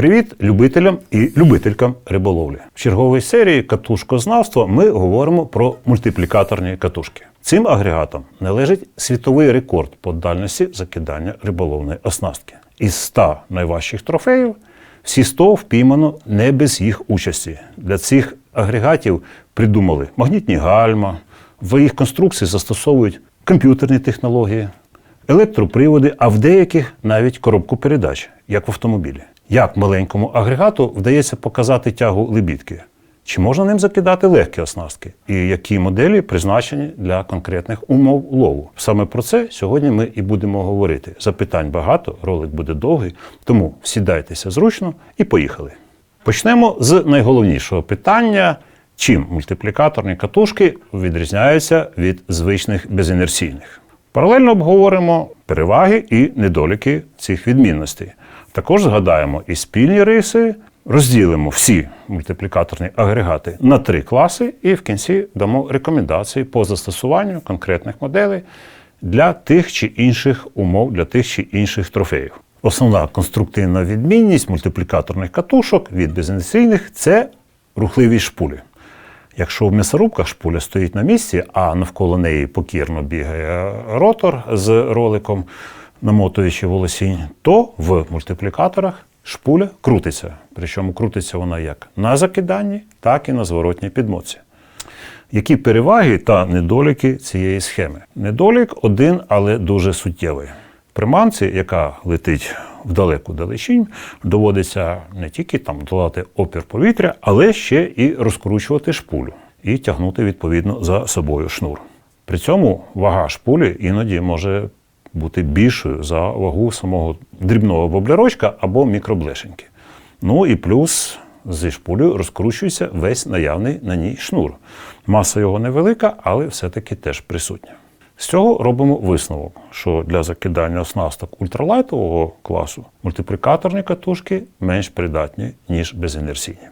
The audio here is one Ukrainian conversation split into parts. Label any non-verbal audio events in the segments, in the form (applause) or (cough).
Привіт любителям і любителькам риболовлі. В черговій серії катушкознавства ми говоримо про мультиплікаторні катушки. Цим агрегатом належить світовий рекорд по дальності закидання риболовної оснастки. Із 100 найважчих трофеїв всі 100 впіймано не без їх участі. Для цих агрегатів придумали магнітні гальма, в їх конструкції застосовують комп'ютерні технології, електроприводи, а в деяких навіть коробку передач, як в автомобілі. Як маленькому агрегату вдається показати тягу лебідки? Чи можна ним закидати легкі оснастки? І які моделі призначені для конкретних умов лову? Саме про це сьогодні ми і будемо говорити. Запитань багато, ролик буде довгий, тому сідайтеся зручно і поїхали. Почнемо з найголовнішого питання: чим мультиплікаторні катушки відрізняються від звичних безінерційних? Паралельно обговоримо переваги і недоліки цих відмінностей. Також згадаємо і спільні риси, розділимо всі мультиплікаторні агрегати на три класи, і в кінці дамо рекомендації по застосуванню конкретних моделей для тих чи інших умов, для тих чи інших трофеїв. Основна конструктивна відмінність мультиплікаторних катушок від безінерційних – це рухливість шпулі. Якщо в м'ясорубках шпуля стоїть на місці, а навколо неї покірно бігає ротор з роликом, намотуючи волосінь, то в мультиплікаторах шпуля крутиться. Причому крутиться вона як на закиданні, так і на зворотній підмотці. Які переваги та недоліки цієї схеми? Недолік один, але дуже суттєвий. Приманці, яка летить в далеку далечінь, доводиться не тільки там долати опір повітря, але ще і розкручувати шпулю і тягнути відповідно за собою шнур. При цьому вага шпулі іноді може бути більшою за вагу самого дрібного воблерочка або мікроблешеньки. Ну і плюс зі шпулею розкручується весь наявний на ній шнур. Маса його невелика, але все-таки теж присутня. З цього робимо висновок, що для закидання оснасток ультралайтового класу мультиплікаторні катушки менш придатні, ніж безінерційні.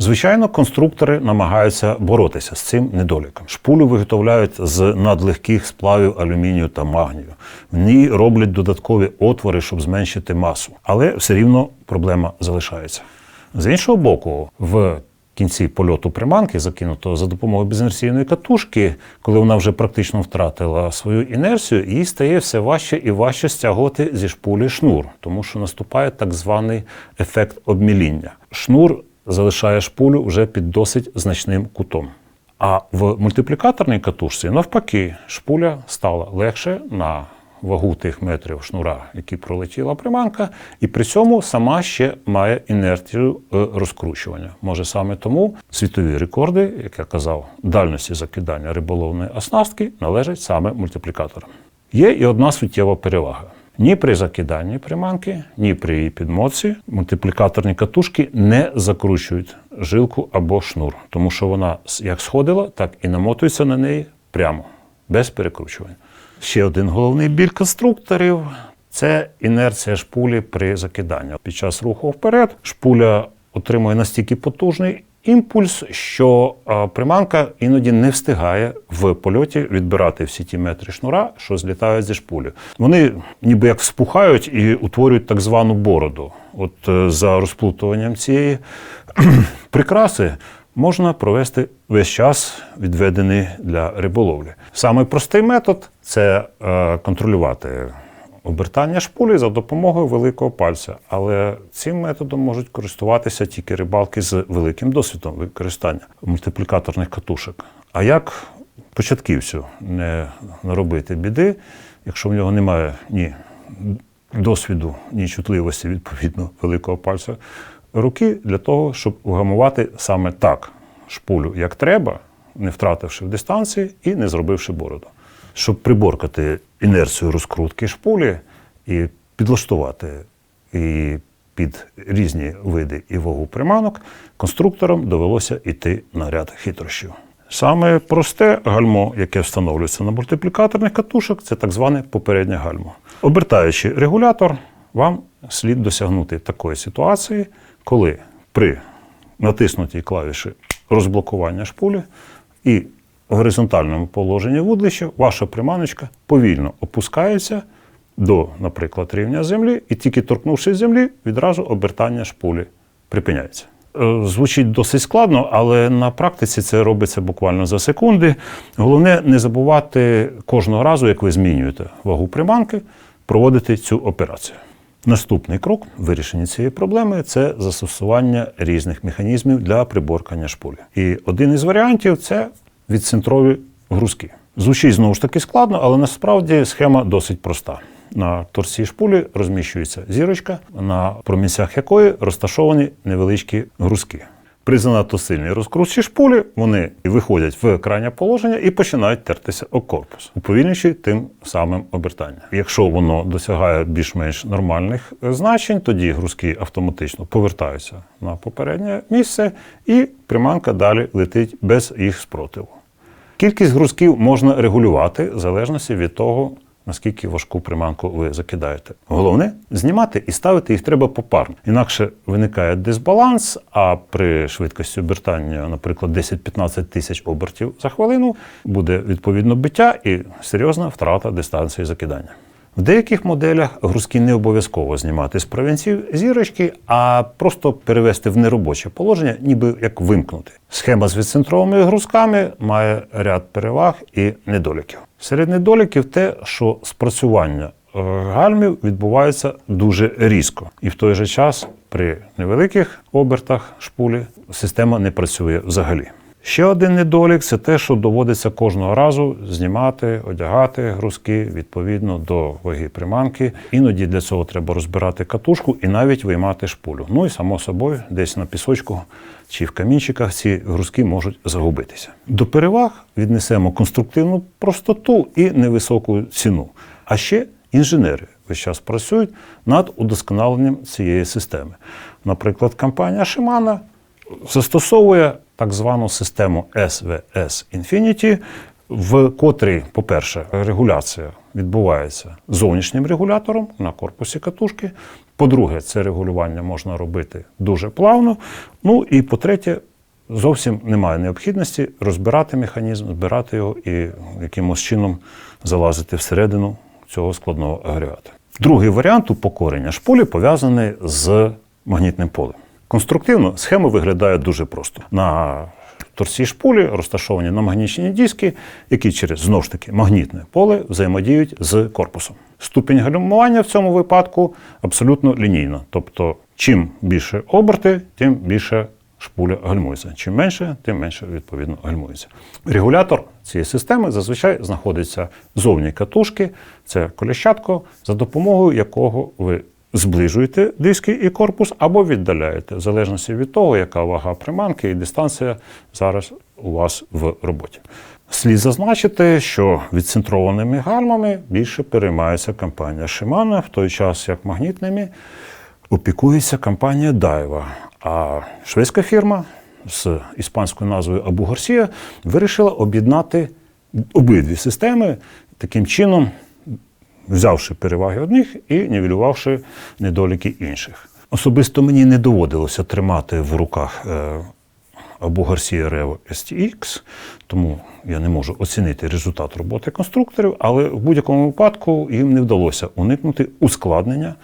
Звичайно, конструктори намагаються боротися з цим недоліком. Шпулю виготовляють з надлегких сплавів алюмінію та магнію. В ній роблять додаткові отвори, щоб зменшити масу. Але все рівно проблема залишається. З іншого боку, в кінці польоту приманки, закинутого за допомогою безінерційної катушки, коли вона вже практично втратила свою інерцію, їй стає все важче і важче стягувати зі шпулі шнур, тому що наступає так званий ефект обміління. Шнур залишає шпулю вже під досить значним кутом. А в мультиплікаторній катушці, навпаки, шпуля стала легше на вагу тих метрів шнура, які пролетіла приманка, і при цьому сама ще має інерцію е, розкручування. Може саме тому світові рекорди, як я казав, дальності закидання риболовної оснастки належать саме мультиплікаторам. Є і одна суттєва перевага. Ні при закиданні приманки, ні при її підмотці мультиплікаторні катушки не закручують жилку або шнур, тому що вона як сходила, так і намотується на неї прямо, без перекручування. Ще один головний біль конструкторів це інерція шпулі при закиданні. Під час руху вперед шпуля отримує настільки потужний імпульс, що приманка іноді не встигає в польоті відбирати всі ті метри шнура, що злітають зі шпулі. Вони ніби як вспухають і утворюють так звану бороду. От е, за розплутуванням цієї (clears throat) прикраси можна провести весь час, відведений для риболовлі. Самий простий метод це е, контролювати обертання шпулі за допомогою великого пальця. Але цим методом можуть користуватися тільки рибалки з великим досвідом використання мультиплікаторних катушок. А як початківцю не наробити біди, якщо в нього немає ні досвіду, ні чутливості відповідно великого пальця руки для того, щоб вгамувати саме так шпулю, як треба, не втративши в дистанції і не зробивши бороду. Щоб приборкати інерцію розкрутки шпулі і підлаштувати її під різні види і вагу приманок, конструкторам довелося йти на ряд хитрощів. Саме просте гальмо, яке встановлюється на мультиплікаторних катушок, це так зване попереднє гальмо. Обертаючи регулятор, вам слід досягнути такої ситуації, коли при натиснутій клавіші розблокування шпулі і в горизонтальному положенні вудлища ваша приманочка повільно опускається до, наприклад, рівня землі, і тільки торкнувшись землі, відразу обертання шпулі припиняється. Е, Звучить досить складно, але на практиці це робиться буквально за секунди. Головне не забувати кожного разу, як ви змінюєте вагу приманки, проводити цю операцію. Наступний крок в вирішенні цієї проблеми це застосування різних механізмів для приборкання шпулі. І один із варіантів це відцентрові грузки. Звучить знову ж таки складно, але насправді схема досить проста. На торці шпулі розміщується зірочка, на промінцях якої розташовані невеличкі грузки. При занадто сильній розкрутці шпулі вони виходять в крайнє положення і починають тертися о корпус, уповільнюючи тим самим обертання. Якщо воно досягає більш-менш нормальних е, значень, тоді грузки автоматично повертаються на попереднє місце, і приманка далі летить без їх спротиву. Кількість грузків можна регулювати в залежності від того, наскільки важку приманку ви закидаєте. Головне знімати і ставити їх треба попарно. Інакше виникає дисбаланс, а при швидкості обертання, наприклад, 10-15 тисяч обертів за хвилину, буде відповідно биття і серйозна втрата дистанції закидання. В деяких моделях грузки не обов'язково знімати з провінців зірочки, а просто перевести в неробоче положення, ніби як вимкнути. Схема з відцентровими грузками має ряд переваг і недоліків. Серед недоліків те, що спрацювання гальмів відбувається дуже різко, і в той же час при невеликих обертах шпулі система не працює взагалі. Ще один недолік це те, що доводиться кожного разу знімати, одягати грузки відповідно до ваги приманки. Іноді для цього треба розбирати катушку і навіть виймати шпулю. Ну і само собою, десь на пісочку чи в камінчиках ці грузки можуть загубитися. До переваг віднесемо конструктивну простоту і невисоку ціну. А ще інженери весь час працюють над удосконаленням цієї системи. Наприклад, компанія Shimano застосовує так звану систему SVS Infinity, в котрій, по-перше, регуляція відбувається зовнішнім регулятором на корпусі катушки. По-друге, це регулювання можна робити дуже плавно. Ну і по-третє, зовсім немає необхідності розбирати механізм, збирати його і якимось чином залазити всередину цього складного агрегата. Другий варіант упокорення шпулі пов'язаний з магнітним полем. Конструктивно схема виглядає дуже просто. На торці шпулі розташовані намагнічені диски, які через знову ж таки магнітне поле взаємодіють з корпусом. Ступінь гальмування в цьому випадку абсолютно лінійна. Тобто, чим більше оберти, тим більше шпуля гальмується. Чим менше, тим менше відповідно гальмується. Регулятор цієї системи зазвичай знаходиться зовні катушки, це коліщатко, за допомогою якого ви зближуєте диски і корпус або віддаляєте, в залежності від того, яка вага приманки і дистанція зараз у вас в роботі. Слід зазначити, що відцентрованими гальмами більше переймається компанія Shimano, в той час як магнітними опікується компанія Daiwa. А шведська фірма з іспанською назвою Абу Гарсія вирішила об'єднати обидві системи таким чином взявши переваги одних і нівелювавши недоліки інших. Особисто мені не доводилося тримати в руках е, або Garcia Revo STX, тому я не можу оцінити результат роботи конструкторів, але в будь-якому випадку їм не вдалося уникнути ускладнення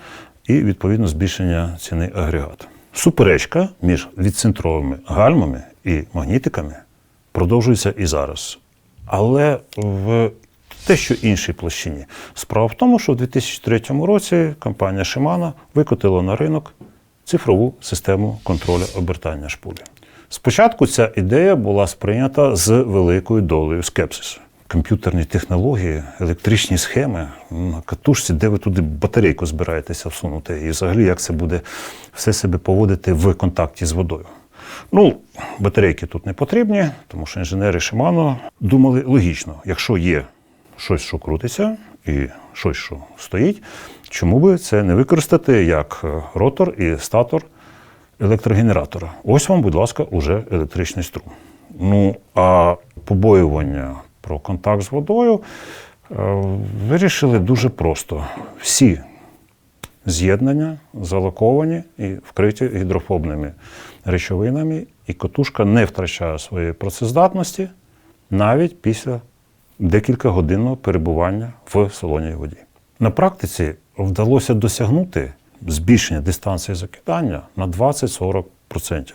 і відповідно збільшення ціни агрегата. Суперечка між відцентровими гальмами і магнітиками продовжується і зараз. Але в те, що іншій площині. Справа в тому, що в 2003 році компанія Shimano викотила на ринок цифрову систему контролю обертання шпулі. Спочатку ця ідея була сприйнята з великою долею скепсису. Комп'ютерні технології, електричні схеми на катушці, де ви туди батарейку збираєтеся всунути, і взагалі як це буде все себе поводити в контакті з водою. Ну, батарейки тут не потрібні, тому що інженери Shimano думали логічно, якщо є щось, що крутиться, і щось, що стоїть, чому би це не використати як е, ротор і статор електрогенератора? Ось вам, будь ласка, уже електричний струм. Ну, а побоювання про контакт з водою е, вирішили дуже просто. Всі з'єднання залоковані і вкриті гідрофобними речовинами, і котушка не втрачає своєї працездатності навіть після декілька годинного перебування в солоній воді. На практиці вдалося досягнути збільшення дистанції закидання на 20-40%.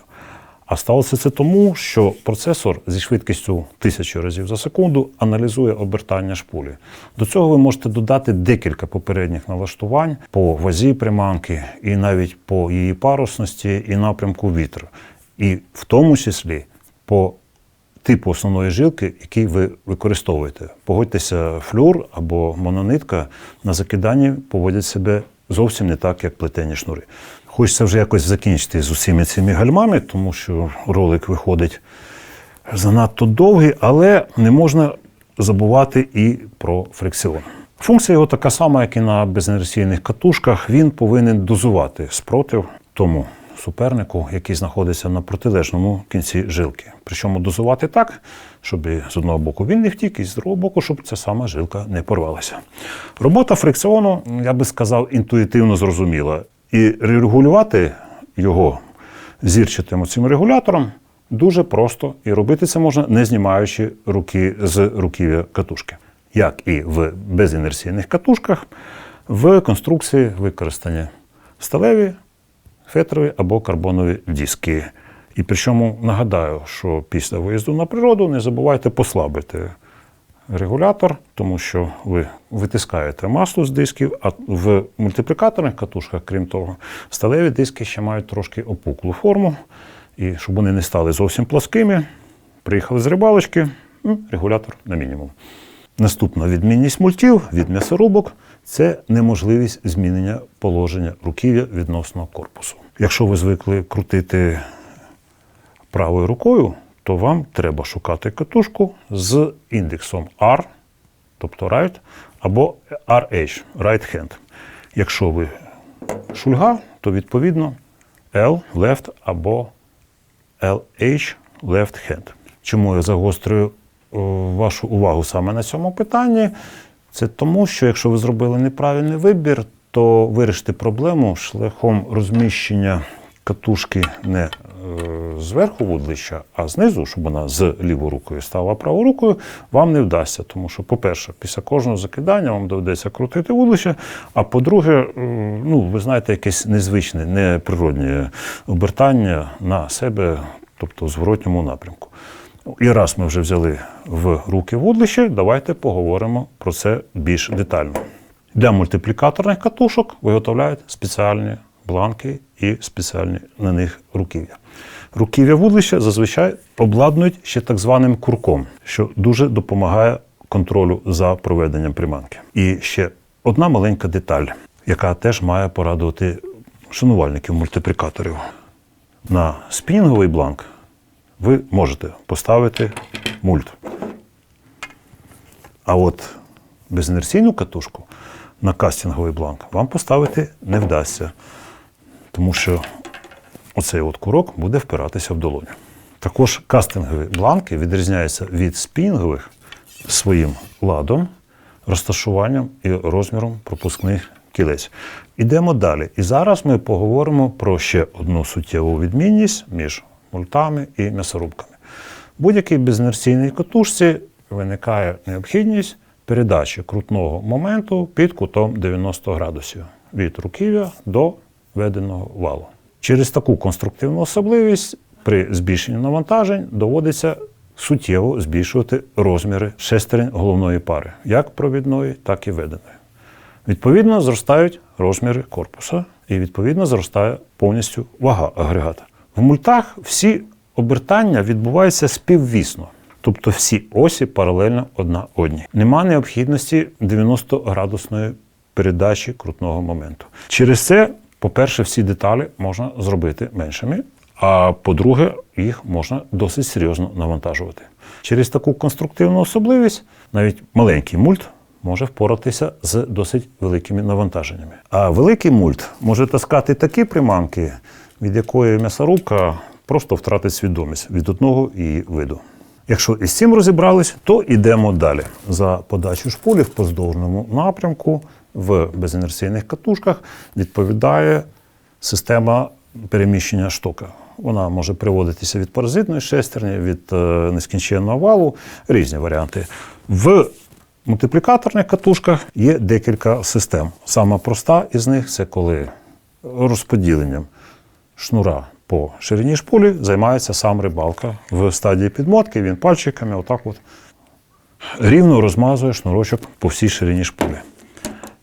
А сталося це тому, що процесор зі швидкістю 1000 разів за секунду аналізує обертання шпулі. До цього ви можете додати декілька попередніх налаштувань по вазі приманки, і навіть по її парусності і напрямку вітру, і в тому числі по типу основної жилки, який ви використовуєте. Погодьтеся, флюр або мононитка на закиданні поводять себе зовсім не так, як плетені шнури. Хочеться вже якось закінчити з усіми цими гальмами, тому що ролик виходить занадто довгий, але не можна забувати і про фрикціон. Функція його така сама, як і на безінерційних катушках. Він повинен дозувати спротив тому супернику, який знаходиться на протилежному кінці жилки. Причому дозувати так, щоб з одного боку він не втік, і з другого боку, щоб ця сама жилка не порвалася. Робота фрикціону, я би сказав, інтуїтивно зрозуміла. І регулювати його зірчатим цим регулятором дуже просто. І робити це можна, не знімаючи руки з руків'я катушки. Як і в безінерційних катушках, в конструкції використані сталеві, фетрові або карбонові диски. І причому нагадаю, що після виїзду на природу не забувайте послабити регулятор, тому що ви витискаєте масло з дисків, а в мультиплікаторних катушках, крім того, сталеві диски ще мають трошки опуклу форму. І щоб вони не стали зовсім плоскими, приїхали з рибалочки, регулятор на мінімум. Наступна відмінність мультів від м'ясорубок це неможливість змінення положення руків'я відносно корпусу. Якщо ви звикли крутити правою рукою, то вам треба шукати катушку з індексом R, тобто right, або RH, right hand. Якщо ви шульга, то відповідно L left або LH left hand. Чому я загострюю вашу увагу саме на цьому питанні? Це тому, що якщо ви зробили неправильний вибір, то вирішити проблему шляхом розміщення катушки не е, зверху вудлища, а знизу, щоб вона з лівою рукою стала правою рукою, вам не вдасться. Тому що, по-перше, після кожного закидання вам доведеться крутити вудлище, а по-друге, е, ну, ви знаєте, якесь незвичне, неприродне обертання на себе, тобто в зворотньому напрямку. І раз ми вже взяли в руки вудлище, давайте поговоримо про це більш детально. Для мультиплікаторних катушок виготовляють спеціальні бланки і спеціальні на них руків'я. Руків'я вудлища зазвичай обладнують ще так званим курком, що дуже допомагає контролю за проведенням приманки. І ще одна маленька деталь, яка теж має порадувати шанувальників мультиплікаторів. На спінінговий бланк ви можете поставити мульт. А от безінерційну катушку на кастинговий бланк вам поставити не вдасться, тому що оцей от курок буде впиратися в долоню. Також кастингові бланки відрізняються від спінгових своїм ладом, розташуванням і розміром пропускних кілець. Ідемо далі. І зараз ми поговоримо про ще одну суттєву відмінність між мультами і м'ясорубками. Будь-якій безінерційній катушці виникає необхідність передачі крутного моменту під кутом 90 градусів від руків'я до веденого валу. Через таку конструктивну особливість при збільшенні навантажень доводиться суттєво збільшувати розміри шестерень головної пари, як провідної, так і веденої. Відповідно, зростають розміри корпуса і відповідно зростає повністю вага агрегата. В мультах всі обертання відбуваються співвісно, тобто всі осі паралельно одна одній. Нема необхідності 90-градусної передачі крутного моменту. Через це, по-перше, всі деталі можна зробити меншими, а по-друге, їх можна досить серйозно навантажувати. Через таку конструктивну особливість навіть маленький мульт може впоратися з досить великими навантаженнями. А великий мульт може таскати такі приманки, від якої м'ясорубка просто втратить свідомість від одного її виду. Якщо із цим розібрались, то йдемо далі. За подачу шпулі в поздовжному напрямку в безінерційних катушках відповідає система переміщення штока. Вона може приводитися від паразитної шестерні, від е, нескінченного валу, різні варіанти. В мультиплікаторних катушках є декілька систем. Сама проста із них це коли розподіленням шнура по ширині шпулі займається сам рибалка. В стадії підмотки він пальчиками отак от рівно розмазує шнурочок по всій ширині шпулі.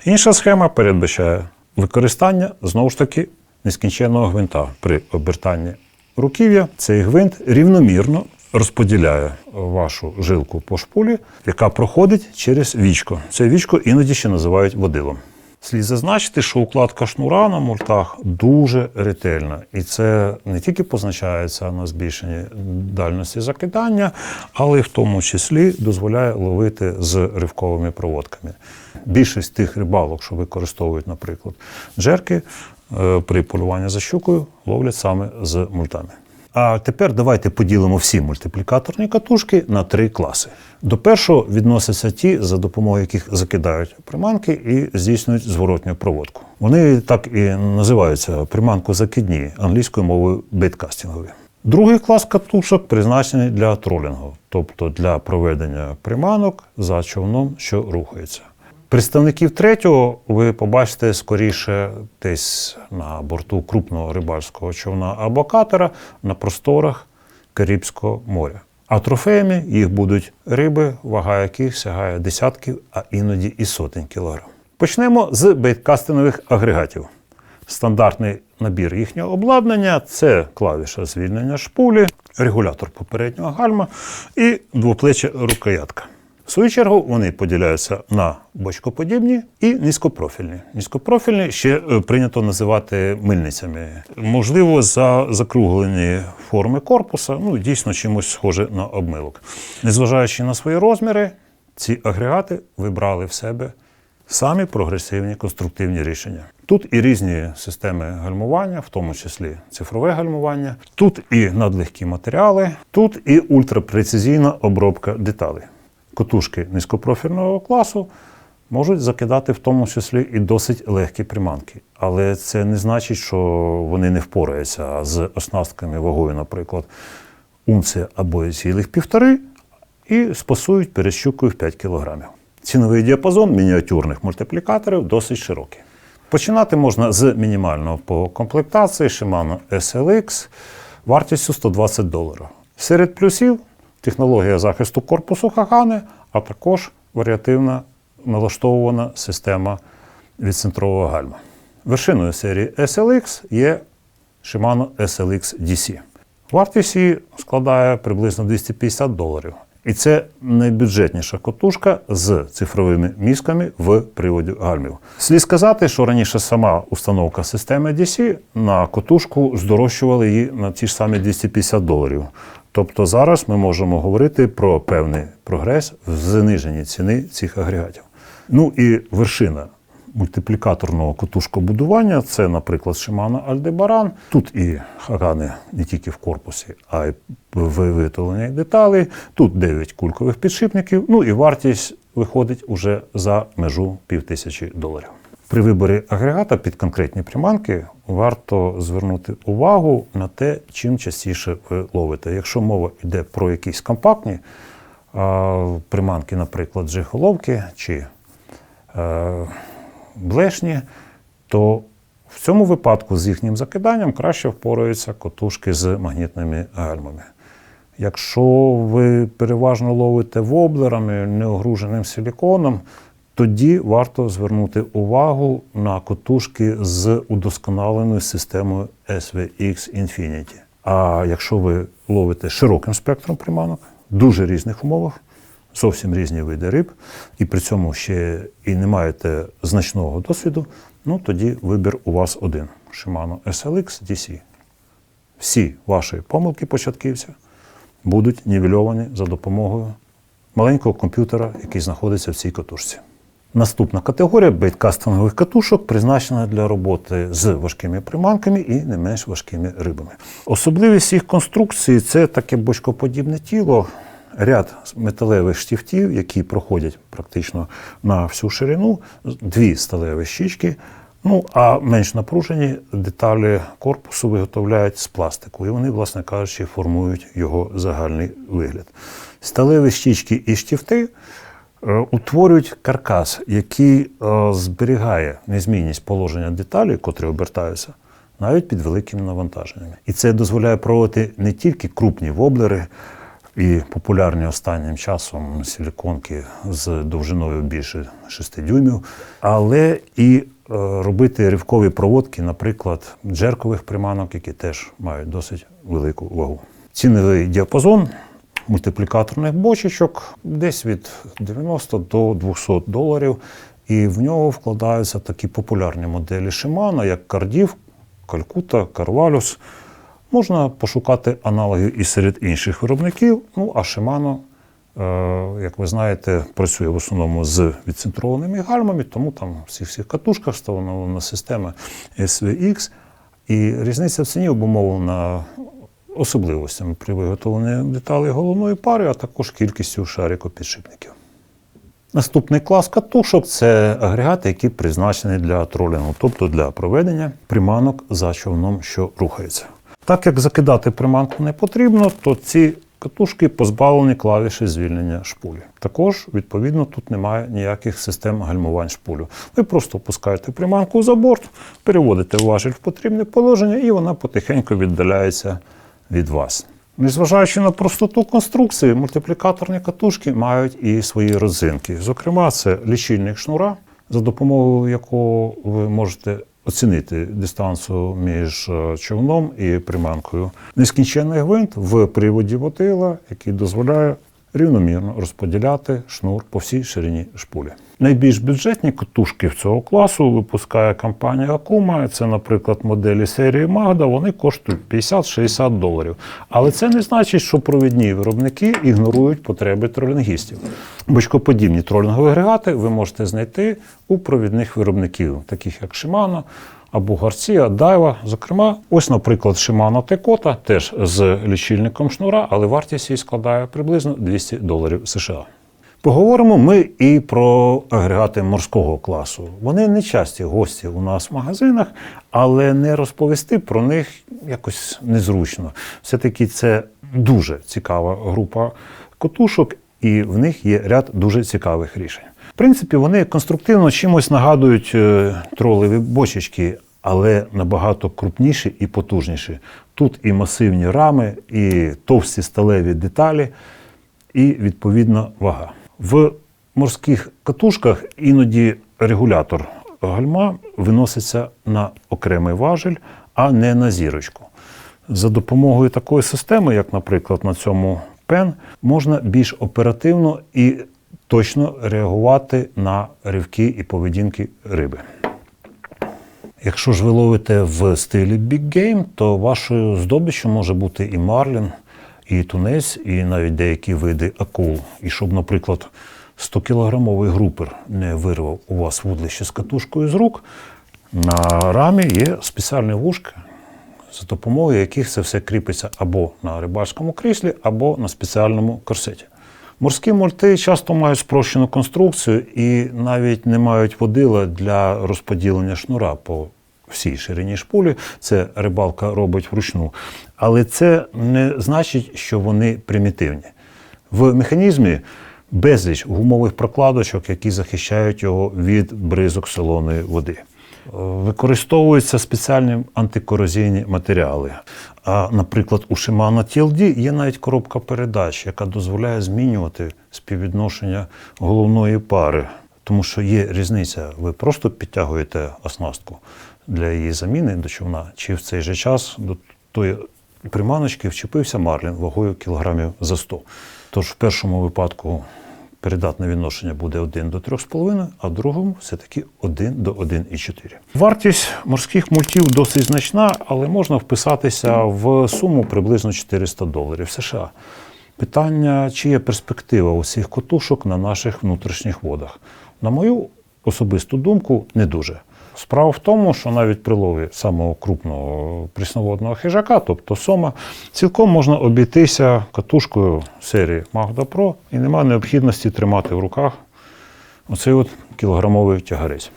Інша схема передбачає використання знову ж таки нескінченного гвинта при обертанні руків'я. Цей гвинт рівномірно розподіляє вашу жилку по шпулі, яка проходить через вічко. Це вічко іноді ще називають водилом. Слід зазначити, що укладка шнура на мультах дуже ретельна, і це не тільки позначається на збільшенні дальності закидання, але й в тому числі дозволяє ловити з ривковими проводками. Більшість тих рибалок, що використовують, наприклад, джерки е, при полюванні за щукою, ловлять саме з мультами. А тепер давайте поділимо всі мультиплікаторні катушки на три класи. До першого відносяться ті, за допомогою яких закидають приманки і здійснюють зворотню проводку. Вони так і називаються приманку-закидні англійською мовою бейткастингові. Другий клас катушок призначений для тролінгу, тобто для проведення приманок за човном, що рухається. Представників третього ви побачите скоріше десь на борту крупного рибальського човна або катера на просторах Карибського моря. А трофеями їх будуть риби, вага яких сягає десятків, а іноді і сотень кілограм. Почнемо з бейткастинових агрегатів. Стандартний набір їхнього обладнання це клавіша звільнення шпулі, регулятор попереднього гальма і двоплеча рукоятка. В свою чергу вони поділяються на бочкоподібні і низькопрофільні. Низькопрофільні ще е, прийнято називати мильницями. Можливо, за закруглені форми корпуса, ну дійсно чимось схоже на обмилок. Незважаючи на свої розміри, ці агрегати вибрали в себе самі прогресивні конструктивні рішення. Тут і різні системи гальмування, в тому числі цифрове гальмування, тут і надлегкі матеріали, тут і ультрапрецизійна обробка деталей. Котушки низькопрофільного класу можуть закидати в тому числі і досить легкі приманки. Але це не значить, що вони не впораються з оснастками вагою, наприклад, унція або цілих півтори, і спасують перед щукою в 5 кілограмів. Ціновий діапазон мініатюрних мультиплікаторів досить широкий. Починати можна з мінімального по комплектації Shimano SLX вартістю 120 доларів. Серед плюсів технологія захисту корпусу Хагане, а також варіативна налаштовувана система відцентрового гальма. Вершиною серії SLX є Shimano SLX DC. Вартість її складає приблизно 250 доларів. І це найбюджетніша котушка з цифровими мізками в приводі гальмів. Слід сказати, що раніше сама установка системи DC на котушку здорожчували її на ті ж самі 250 доларів. Тобто зараз ми можемо говорити про певний прогрес в зниженні ціни цих агрегатів. Ну і вершина мультиплікаторного котушкобудування це, наприклад, Shimano Aldebaran. Тут і хагани не тільки в корпусі, а й в виготовленні деталей. Тут 9 кулькових підшипників. Ну і вартість виходить уже за межу півтисячі доларів. При виборі агрегата під конкретні приманки варто звернути увагу на те, чим частіше ви ловите. Якщо мова йде про якісь компактні а, приманки, наприклад, джихоловки чи е, блешні, то в цьому випадку з їхнім закиданням краще впораються котушки з магнітними гальмами. Якщо ви переважно ловите воблерами, неогруженим силіконом, тоді варто звернути увагу на котушки з удосконаленою системою SVX Infinity. А якщо ви ловите широким спектром приманок, дуже різних умовах, зовсім різні види риб, і при цьому ще і не маєте значного досвіду, ну тоді вибір у вас один: Shimano SLX DC. Всі ваші помилки початківця будуть нівельовані за допомогою маленького комп'ютера, який знаходиться в цій катушці. Наступна категорія бейткастингових катушок призначена для роботи з важкими приманками і не менш важкими рибами. Особливість їх конструкції це таке бочкоподібне тіло, ряд металевих штифтів, які проходять практично на всю ширину, дві сталеві щічки. Ну, а менш напружені деталі корпусу виготовляють з пластику, і вони, власне кажучи, формують його загальний вигляд. Сталеві щічки і штифти е, утворюють каркас, який е, зберігає незмінність положення деталей, котрі обертаються, навіть під великими навантаженнями. І це дозволяє проводити не тільки крупні воблери і популярні останнім часом силіконки з довжиною більше 6 дюймів, але і е, робити ривкові проводки, наприклад, джеркових приманок, які теж мають досить велику вагу. Ціновий діапазон мультиплікаторних бочечок десь від 90 до 200 доларів. І в нього вкладаються такі популярні моделі Shimano, як Кардів, Калькута, Карвалюс. Можна пошукати аналоги і серед інших виробників. Ну, а Shimano, е, як ви знаєте, працює в основному з відцентрованими гальмами, тому там в всіх всіх катушках встановлена система SVX. І різниця в ціні обумовлена особливостями при виготовленні деталей головної пари, а також кількістю шарикопідшипників. Наступний клас катушок це агрегати, які призначені для тролінгу, тобто для проведення приманок за човном, що рухається. Так як закидати приманку не потрібно, то ці катушки позбавлені клавіші звільнення шпулі. Також, відповідно, тут немає ніяких систем гальмувань шпулю. Ви просто опускаєте приманку за борт, переводите важіль в потрібне положення, і вона потихеньку віддаляється від вас. Незважаючи на простоту конструкції, мультиплікаторні катушки мають і свої родзинки. Зокрема, це лічильник шнура, за допомогою якого ви можете оцінити дистанцію між е, човном і приманкою. Нескінченний гвинт в приводі мотила, який дозволяє рівномірно розподіляти шнур по всій ширині шпулі. Найбільш бюджетні катушки в цього класу випускає компанія Akuma. Це, наприклад, моделі серії Magda. Вони коштують 50-60 доларів. Але це не значить, що провідні виробники ігнорують потреби тролінгістів. Бочкоподібні тролінгові агрегати ви можете знайти у провідних виробників, таких як Shimano або Garcia, Daiwa. Зокрема, ось, наприклад, Shimano Tekota, теж з лічильником шнура, але вартість її складає приблизно 200 доларів США. Поговоримо ми і про агрегати морського класу. Вони не часті гості у нас в магазинах, але не розповісти про них якось незручно. Все-таки це дуже цікава група котушок, і в них є ряд дуже цікавих рішень. В принципі, вони конструктивно чимось нагадують е, тролеві бочечки, але набагато крупніші і потужніші. Тут і масивні рами, і товсті сталеві деталі, і відповідно вага. В морських катушках іноді регулятор гальма виноситься на окремий важель, а не на зірочку. За допомогою такої системи, як, наприклад, на цьому пен, можна більш оперативно і точно реагувати на ривки і поведінки риби. Якщо ж ви ловите в стилі Game, то вашою здобиччю може бути і марлін, і тунець, і навіть деякі види акул. І щоб, наприклад, 100-кілограмовий групер не вирвав у вас вудлище з катушкою з рук, на рамі є спеціальні вушки, за допомогою яких це все кріпиться або на рибальському кріслі, або на спеціальному корсеті. Морські мульти часто мають спрощену конструкцію і навіть не мають водила для розподілення шнура по всій ширині шпулі. Це рибалка робить вручну. Але це не значить, що вони примітивні. В механізмі безліч гумових прокладочок, які захищають його від бризок солоної води. Використовуються спеціальні антикорозійні матеріали. А, наприклад, у Shimano TLD є навіть коробка передач, яка дозволяє змінювати співвідношення головної пари, тому що є різниця. Ви просто підтягуєте оснастку для її заміни до човна, чи в цей же час до тої приманочки вчепився марлін вагою кілограмів за 100. Тож в першому випадку передатне відношення буде 1 до 3,5, а в другому все-таки 1 до 1,4. Вартість морських мультів досить значна, але можна вписатися в суму приблизно 400 доларів США. Питання, чи є перспектива усіх котушок на наших внутрішніх водах? На мою особисту думку, не дуже. Справа в тому, що навіть при лові самого крупного прісноводного хижака, тобто сома, цілком можна обійтися катушкою серії Magda Pro і немає необхідності тримати в руках оцей от кілограмовий тягарець.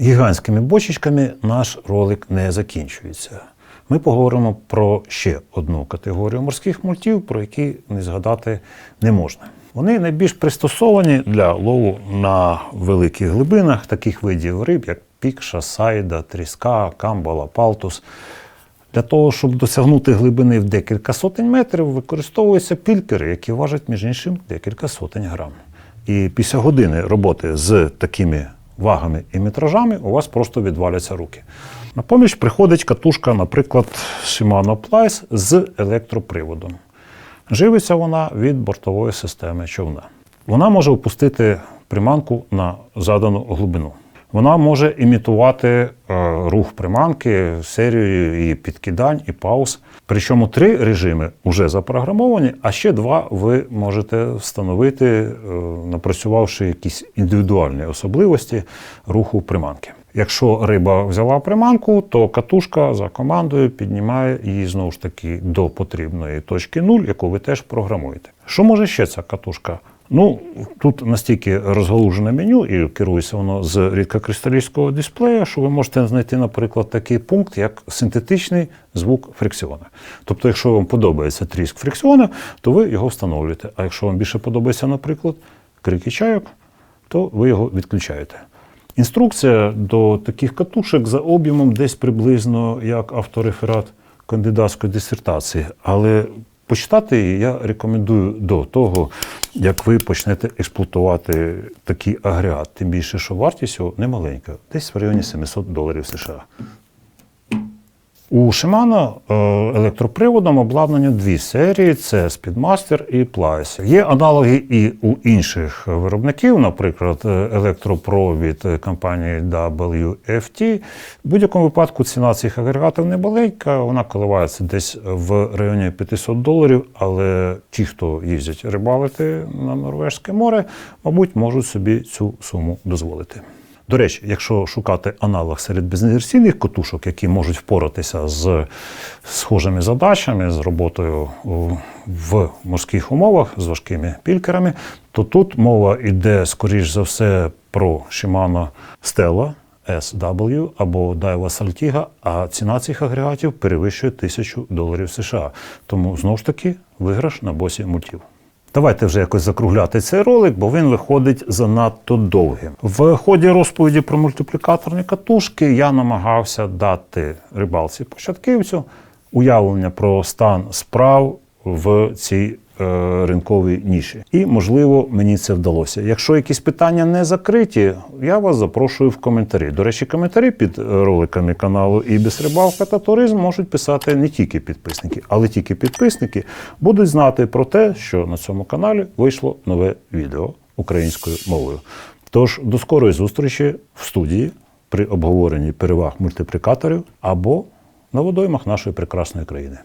Гігантськими бочечками наш ролик не закінчується. Ми поговоримо про ще одну категорію морських мультів, про які не згадати не можна. Вони найбільш пристосовані для лову на великих глибинах таких видів риб, як пікша, сайда, тріска, камбала, палтус. Для того, щоб досягнути глибини в декілька сотень метрів, використовуються пількери, які важать, між іншим, декілька сотень грам. І після години роботи з такими вагами і метражами у вас просто відваляться руки. На поміч приходить катушка, наприклад, Shimano Plyce з електроприводом. Живиться вона від бортової системи човна. Вона може опустити приманку на задану глибину. Вона може імітувати е, рух приманки серією її підкидань і пауз. Причому три режими вже запрограмовані, а ще два ви можете встановити, е, напрацювавши якісь індивідуальні особливості руху приманки. Якщо риба взяла приманку, то катушка за командою піднімає її знову ж таки до потрібної точки 0, яку ви теж програмуєте. Що може ще ця катушка? Ну, тут настільки розгалужене меню і керується воно з рідкокристалічного дисплея, що ви можете знайти, наприклад, такий пункт, як синтетичний звук фрикціону. Тобто, якщо вам подобається тріск фрикціону, то ви його встановлюєте. А якщо вам більше подобається, наприклад, крики чайок, то ви його відключаєте. Інструкція до таких катушок за об'ємом десь приблизно як автореферат кандидатської дисертації, але почитати її я рекомендую до того, як ви почнете експлуатувати такий агрегат. Тим більше, що вартість його немаленька, десь в районі 700 доларів США. У Shimano е, електроприводом обладнання дві серії: це Speedmaster і Plyce. Є аналоги і у інших виробників, наприклад, е, електропровід компанії WFT. В будь-якому випадку ціна цих агрегатів не маленька, вона коливається десь в районі 500 доларів. Але ті, хто їздять рибалити на Норвежське море, мабуть, можуть собі цю суму дозволити. До речі, якщо шукати аналог серед безінерційних котушок, які можуть впоратися з схожими задачами, з роботою в морських умовах з важкими пількерами, то тут мова йде, скоріш за все, про Shimano Stella SW або Daiwa Saltiga, а ціна цих агрегатів перевищує тисячу доларів США. Тому знову ж таки виграш на босі мультів. Давайте вже якось закругляти цей ролик, бо він виходить занадто довгим. В ході розповіді про мультиплікаторні катушки я намагався дати рибалці початківцю уявлення про стан справ в цій е, ніші. І, можливо, мені це вдалося. Якщо якісь питання не закриті, я вас запрошую в коментарі. До речі, коментарі під роликами каналу Ібіс Рибалка та Туризм можуть писати не тільки підписники, але тільки підписники будуть знати про те, що на цьому каналі вийшло нове відео українською мовою. Тож до скорої зустрічі в студії при обговоренні переваг мультиплікаторів або на водоймах нашої прекрасної країни.